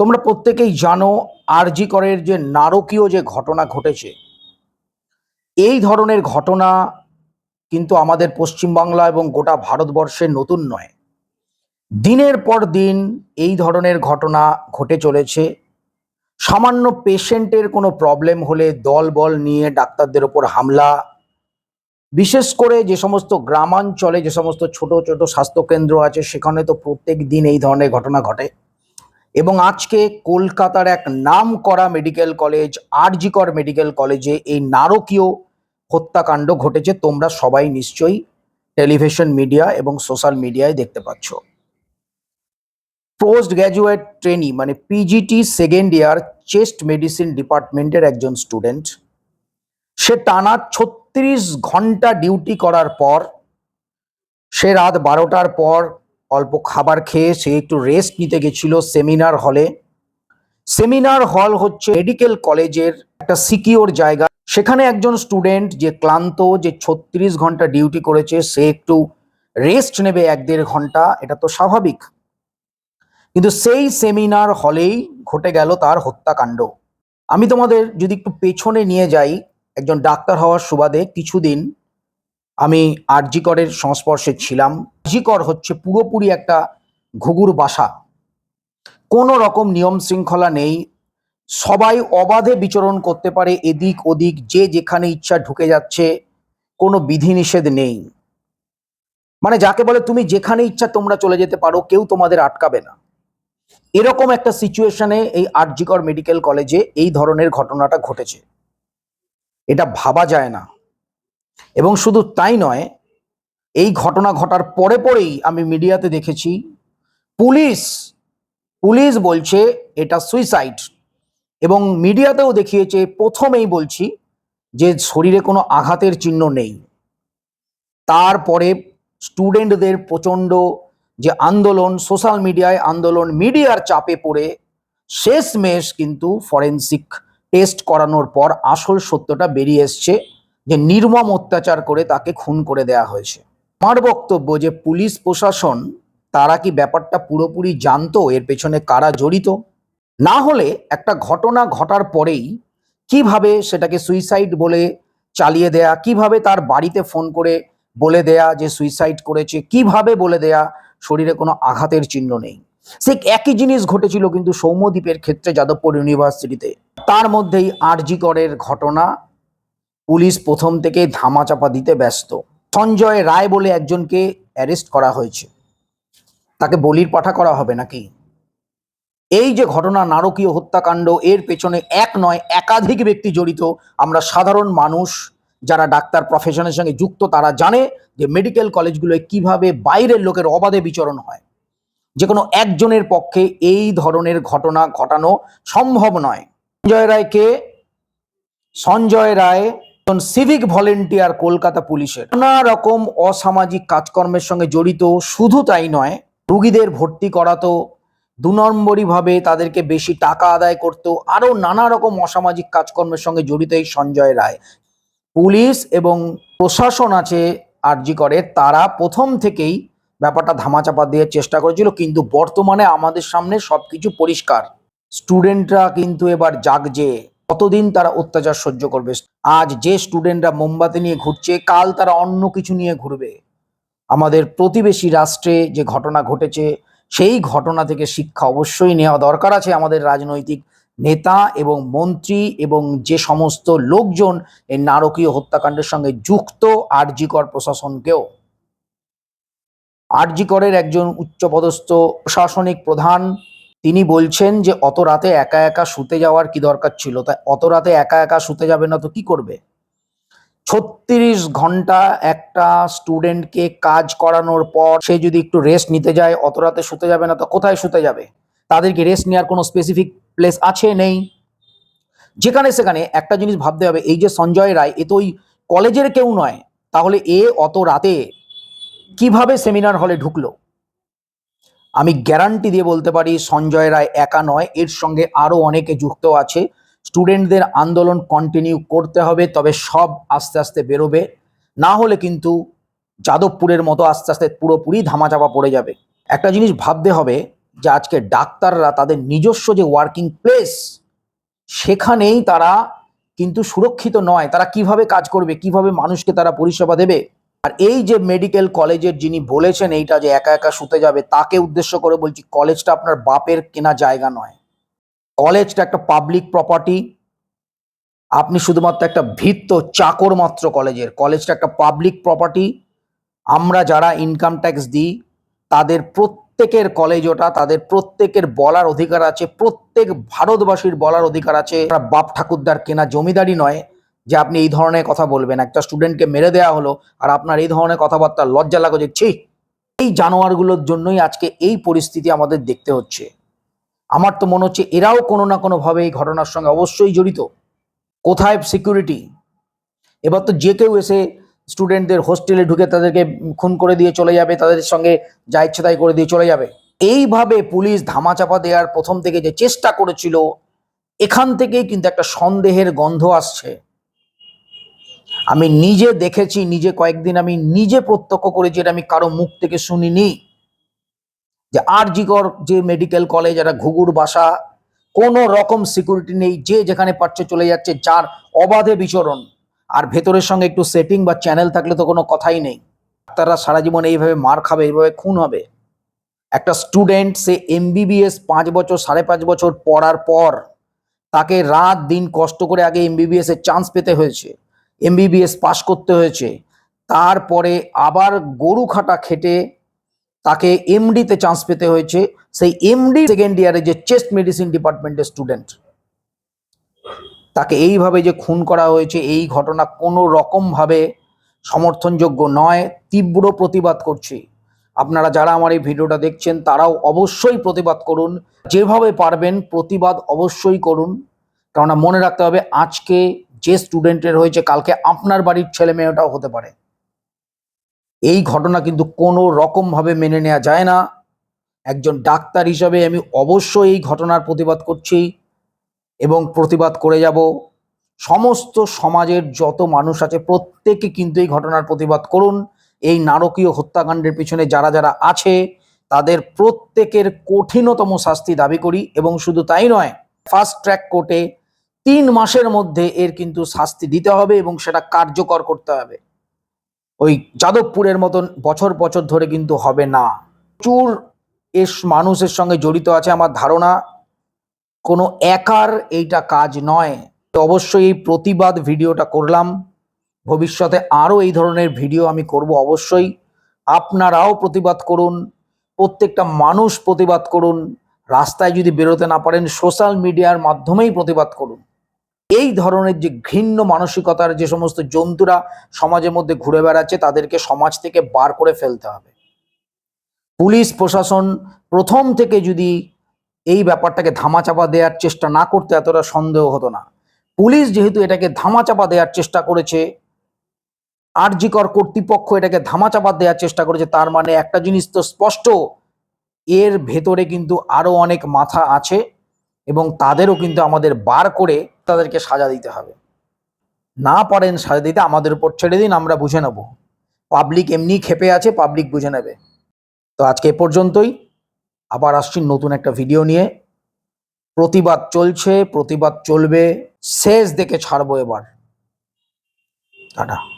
তোমরা প্রত্যেকেই জানো আরজি করের যে নারকীয় যে ঘটনা ঘটেছে। এই ধরনের ঘটনা কিন্তু আমাদের পশ্চিমবাংলা এবং গোটা ভারতবর্ষে নতুন নয়। দিনের পর দিন এই ধরনের ঘটনা ঘটে চলেছে। সামান্য পেশেন্টের কোনো প্রবলেম হলে দলবল নিয়ে ডাক্তারদের ওপর হামলা। বিশেষ করে যে সমস্ত গ্রামাঞ্চলে যে সমস্ত ছোট ছোট স্বাস্থ্যকেন্দ্র আছে, সেখানে তো প্রত্যেক দিন এই ধরনের ঘটনা ঘটে। এবং আজকে কলকাতার এক নাম করা মেডিকেল কলেজ, আরজিকর মেডিকেল কলেজে এই নারকীয় হত্যাকাণ্ড ঘটেছে। তোমরা সবাই নিশ্চয়ই টেলিভিশন মিডিয়া এবং সোশ্যাল মিডিয়ায় দেখতে পাচ্ছ। পোস্ট গ্র্যাজুয়েট ট্রেনি মানে PGT second year chest medicine ডিপার্টমেন্টের একজন স্টুডেন্ট। সে টানা ছত্রিশ ঘণ্টা ডিউটি করার পর, সে রাত বারোটার পর অল্প খাবার খেয়ে সে একটু রেস্ট নিতে গেছিল সেমিনার হলে সেমিনার হল হচ্ছে মেডিকেল কলেজের একটা সিকিওর জায়গা। সেখানে একজন স্টুডেন্ট যে ক্লান্ত, যে ছত্রিশ ঘণ্টা ডিউটি করেছে, সে একটু রেস্ট নেবে এক দেড় ঘণ্টা, এটা তো স্বাভাবিক। কিন্তু সেই সেমিনার হলেই ঘটে গেল তার হত্যাকাণ্ড। আমি তোমাদের যদি একটু পেছনে নিয়ে যাই, একজন ডাক্তার হওয়ার সুবাদে কিছুদিন আমি আরজিকরের সংস্পর্শে ছিলাম। আরজিকর হচ্ছে পুরোপুরি একটা ঘুঘুর বাসা। কোনো রকম নিয়ম শৃঙ্খলা নেই। সবাই অবাধে বিচরণ করতে পারে এদিক ওদিক, যে যেখানে ইচ্ছা ঢুকে যাচ্ছে, কোনো বিধিনিষেধ নেই। মানে যাকে বলে, তুমি যেখানে ইচ্ছা তোমরা চলে যেতে পারো, কেউ তোমাদের আটকাবে না। এরকম একটা সিচুয়েশনে এই আরজিকর মেডিকেল কলেজে এই ধরনের ঘটনাটা ঘটেছে। এটা ভাবা যায় না। এবং শুধু তাই নয়, এই ঘটনা ঘটার পরে পরেই আমি মিডিয়াতে দেখেছি, পুলিশ পুলিশ বলছে এটা সুইসাইড এবং মিডিয়াতেও দেখিয়েছে, প্রথমেই বলছি যে শরীরে কোনো আঘাতের চিহ্ন নেই। তারপরে স্টুডেন্টদের প্রচণ্ড যে আন্দোলন, সোশ্যাল মিডিয়ায় আন্দোলন, মিডিয়ার চাপে পড়ে শেষমেশ কিন্তু ফরেন্সিক টেস্ট করানোর পর আসল সত্যটা বেরিয়ে এসছে। যে নির্মম অত্যাচার করে তাকে খুন করে দেয়া হয়েছে। আমার বক্তব্য যে পুলিশ প্রশাসন, তারা কি ব্যাপারটা পুরোপুরি জানতো? এর পেছনে কারা জড়িত? না হলে একটা ঘটনা ঘটার পরেই কীভাবে সেটাকে সুইসাইড বলে চালিয়ে দেয়া, কীভাবে তার বাড়িতে ফোন করে বলে দেয়া যে সুইসাইড করেছে, কীভাবে বলে দেয়া শরীরে কোনো আঘাতের চিহ্ন নেই। সে একই জিনিস ঘটেছিল কিন্তু সৌম্যদ্বীপের ক্ষেত্রে যাদবপুর ইউনিভার্সিটিতে। তার মধ্যেই আরজি করের ঘটনা পুলিশ প্রথম থেকে ধামাচাপা দিতে ব্যস্ত। সঞ্জয় রায় বলে একজনকে অ্যারেস্ট করা হয়েছে। তাকে বলির পাঠা করা হবে নাকি? এই যে ঘটনা, নারকীয় হত্যাকাণ্ড, এর পেছনে এক নয়, একাধিক ব্যক্তি জড়িত, আমরা সাধারণ মানুষ যারা ডাক্তার প্রফেশনের সঙ্গে যুক্ত, তারা জানে যে মেডিকেল কলেজগুলোয় কীভাবে বাইরের লোকের অবাধে বিচরণ হয়। যে কোনো একজনের পক্ষে এই ধরনের ঘটনা ঘটানো সম্ভব নয়। সঞ্জয় রায়কে, সঞ্জয় রায় সিভিক ভলেন্টিয়ার কলকাতা পুলিশের। নানা রকম অসামাজিক কাজকর্মের সঙ্গে জড়িত, শুধু তাই নয়, রুগীদের ভর্তি করাতো, দু নম্বরই ভাবে তাদেরকে বেশি টাকা আদায় করতো, আরও নানা রকম অসামাজিক কাজকর্মের সঙ্গে জড়িত এই সঞ্জয় রায়। পুলিশ এবং প্রশাসন আছে আরজি করে, তারা প্রথম থেকেই ব্যাপারটা ধামাচাপা দেওয়ার চেষ্টা করেছিল, কিন্তু বর্তমানে আমাদের সামনে সবকিছু পরিষ্কার। স্টুডেন্টরা কিন্তু এবার জাগছে কতদিন তারা অত্যাচার সহ্য করবে? আজ যে স্টুডেন্টরা মোমবাতি নিয়ে ঘুরছে, কাল তারা অন্য কিছু নিয়ে ঘুরবে। আমাদের প্রতিবেশী রাষ্ট্রে যে ঘটনা ঘটেছে, সেই ঘটনা থেকে শিক্ষা অবশ্যই নেওয়া দরকার আছে আমাদের রাজনৈতিক নেতা এবং মন্ত্রী এবং যে সমস্ত লোকজন এই নারকীয় হত্যাকাণ্ডের সঙ্গে যুক্ত আরজিকর প্রশাসনকেও। আরজিকরের একজন উচ্চপদস্থ প্রশাসনিক প্রধান তিনি বলছেন যে, অত রাতে একা একা শুতে যাওয়ার কি দরকার ছিল? তাই অত রাতে একা একা শুতে যাবে না তো কি করবে? ছত্রিশ ঘণ্টা একটা স্টুডেন্টকে কাজ করানোর পর সে যদি একটু রেস্ট নিতে যায়, অত রাতে শুতে যাবে না, তো কোথায় শুতে যাবে? তাদেরকে রেস্ট নেওয়ার কোনো স্পেসিফিক প্লেস আছে নেই। যেখানে সেখানে একটা জিনিস ভাবতে হবে, এই যে সঞ্জয় রায়, এ তো ওই কলেজের কেউ নয়। তাহলে এ অত রাতে কীভাবে সেমিনার হলে ঢুকলো? আমি গ্যারান্টি দিয়ে বলতে পারি সঞ্জয় রায় একা নয়, এর সঙ্গে আরও অনেকে যুক্ত আছে। স্টুডেন্টদের আন্দোলন কন্টিনিউ করতে হবে, তবে সব আস্তে আস্তে বেরোবে। না হলে কিন্তু যাদবপুরের মতো আস্তে আস্তে পুরোপুরি ধামাচাপা পড়ে যাবে। একটা জিনিস ভাবতে হবে, যে আজকে ডাক্তাররা তাদের নিজস্ব যে ওয়ার্কিং প্লেস সেখানেই তারা কিন্তু সুরক্ষিত নয়। তারা কীভাবে কাজ করবে, কীভাবে মানুষকে তারা পরিষেবা দেবে আর এই যে মেডিকেল কলেজের যিনি বলেছেন এইটা যে একা একা শুতে যাবে, তাকে উদ্দেশ্য করে বলছি কলেজটা আপনার বাপের কেনা জায়গা নয়। কলেজটা একটা পাবলিক প্রপার্টি আপনি শুধুমাত্র একটা ভিত্ত চাকর মাত্র কলেজের কলেজটা একটা পাবলিক প্রপার্টি আমরা যারা ইনকাম ট্যাক্স দিই, তাদের প্রত্যেকের কলেজ ওটা, তাদের প্রত্যেকের বলার অধিকার আছে, প্রত্যেক ভারতবাসীর বলার অধিকার আছে। বাপ ঠাকুরদার কেনা জমিদারি নয় যে আপনি এই ধরনের কথা বলবেন। একটা স্টুডেন্টকে মেরে দেওয়া হলো আর আপনার এই ধরনের কথাবার্তা লজ্জা লাগো যে, ছি! এই জানোয়ারগুলোর জন্যই আজকে এই পরিস্থিতি আমাদের দেখতে হচ্ছে। আমার তো মনে হচ্ছে এরাও কোনো না কোনোভাবে এই ঘটনার সঙ্গে অবশ্যই জড়িত। কোথায় সিকিউরিটি এবার তো যে কেউ এসে স্টুডেন্টদের হোস্টেলে ঢুকে তাদেরকে খুন করে দিয়ে চলে যাবে, তাদের সঙ্গে যা ইচ্ছে তাই করে দিয়ে চলে যাবে। এইভাবে পুলিশ ধামাচাপা দেওয়ার প্রথম থেকে যে চেষ্টা করেছিল, এখান থেকেই কিন্তু একটা সন্দেহের গন্ধ আসছে। আমি নিজে দেখেছি, নিজে কয়েকদিন আমি নিজে প্রত্যক্ষ করেছি, এটা আমি কারও মুখ থেকে শুনিনি। যে আর জিকর যে মেডিকেল কলেজ একটা ঘুঘুর বাসা, কোনো রকম সিকিউরিটি নেই, যে যেখানে পারছে চলে যাচ্ছে, যার অবাধে বিচরণ। আর ভেতরের সঙ্গে একটু সেটিং বা চ্যানেল থাকলে তো কোনো কথাই নেই। তারা সারা জীবন এইভাবে মার খাবে, এইভাবে খুন হবে। একটা স্টুডেন্ট সে এমবিবিএস পাঁচ বছর, সাড়ে পাঁচ বছর পড়ার পর, তাকে রাত দিন কষ্ট করে আগে এমবিবিএস এর চান্স পেতে হয়েছে। এমবিবিএস পাশ করতে হয়েছে। তারপরে আবার গরু খাটা খেটে তাকে এমডিতে চান্স পেতে হয়েছে। সেই এমডি সেকেন্ড ইয়ারে যে চেস্ট মেডিসিন ডিপার্টমেন্টের স্টুডেন্ট তাকে এইভাবে যে খুন করা হয়েছে, এই ঘটনা কোনো রকমভাবে সমর্থনযোগ্য নয়, তীব্র প্রতিবাদ করছি। আপনারা যারা আমার এই ভিডিওটা দেখছেন, তারাও অবশ্যই প্রতিবাদ করুন। যেভাবে পারবেন, প্রতিবাদ অবশ্যই করুন। কেননা মনে রাখতে হবে, আজকে যে স্টুডেন্টের হয়েছে, কালকে আপনার বাড়ির ছেলে মেয়েটাও হতে পারে। এই ঘটনা কিন্তু কোনো রকমভাবে মেনে নেওয়া যায় না। একজন ডাক্তার হিসাবে আমি অবশ্যই এই ঘটনার প্রতিবাদ করছি এবং প্রতিবাদ করে যাব। সমস্ত সমাজের যত মানুষ আছে, প্রত্যেকে কিন্তু এই ঘটনার প্রতিবাদ করুন। এই নারকীয় হত্যাকাণ্ডের পিছনে যারা যারা আছে, তাদের প্রত্যেকের কঠিনতম শাস্তি দাবি করি এবং শুধু তাই নয় ফাস্ট ট্র্যাক কোর্টে তিন মাসের মধ্যে এর কিন্তু শাস্তি দিতে হবে এবং সেটা কার্যকর করতে হবে। ওই যাদবপুরের মতন বছর বছর ধরে কিন্তু হবে না। প্রচুর এস মানুষের সঙ্গে জড়িত আছে আমার ধারণা। কোনো একার এইটা কাজ নয়। তো অবশ্যই এই প্রতিবাদ ভিডিওটা করলাম। ভবিষ্যতে আরও এই ধরনের ভিডিও আমি করব অবশ্যই। আপনারাও প্রতিবাদ করুন। প্রত্যেকটা মানুষ প্রতিবাদ করুন। রাস্তায় যদি বেরোতে না পারেন, সোশ্যাল মিডিয়ার মাধ্যমেই প্রতিবাদ করুন। এই ধরনের যে ঘৃণ্য মানসিকতার যে সমস্ত জন্তুরা সমাজের মধ্যে ঘুরে বেড়াচ্ছে, তাদেরকে সমাজ থেকে বার করে ফেলতে হবে। পুলিশ, প্রশাসন প্রথম থেকে যদি এই ব্যাপারটাকে ধামাচাপা দেওয়ার চেষ্টা না করতে এতটা সন্দেহ হতো না। পুলিশ যেহেতু এটাকে ধামাচাপা দেওয়ার চেষ্টা করেছে, আরজিকর কর্তৃপক্ষ এটাকে ধামাচাপা দেওয়ার চেষ্টা করেছে, তার মানে একটা জিনিস তো স্পষ্ট, এর ভেতরে কিন্তু আরও অনেক মাথা আছে। এবং তাদেরও কিন্তু আমাদের বার করে তাদেরকে সাজা দিতে হবে। না পারেন সাজা দিতে, আমাদের উপর ছেড়ে দিন, আমরা বুঝে নেব। পাবলিক এমনি খেপে আছে, পাবলিক বুঝে নেবে। তো আজকে এ পর্যন্তই। আবার আসছি নতুন একটা ভিডিও নিয়ে। প্রতিবাদ চলছে, প্রতিবাদ চলবে। শেষ দেখে ছাড়বো এবার। টাটা।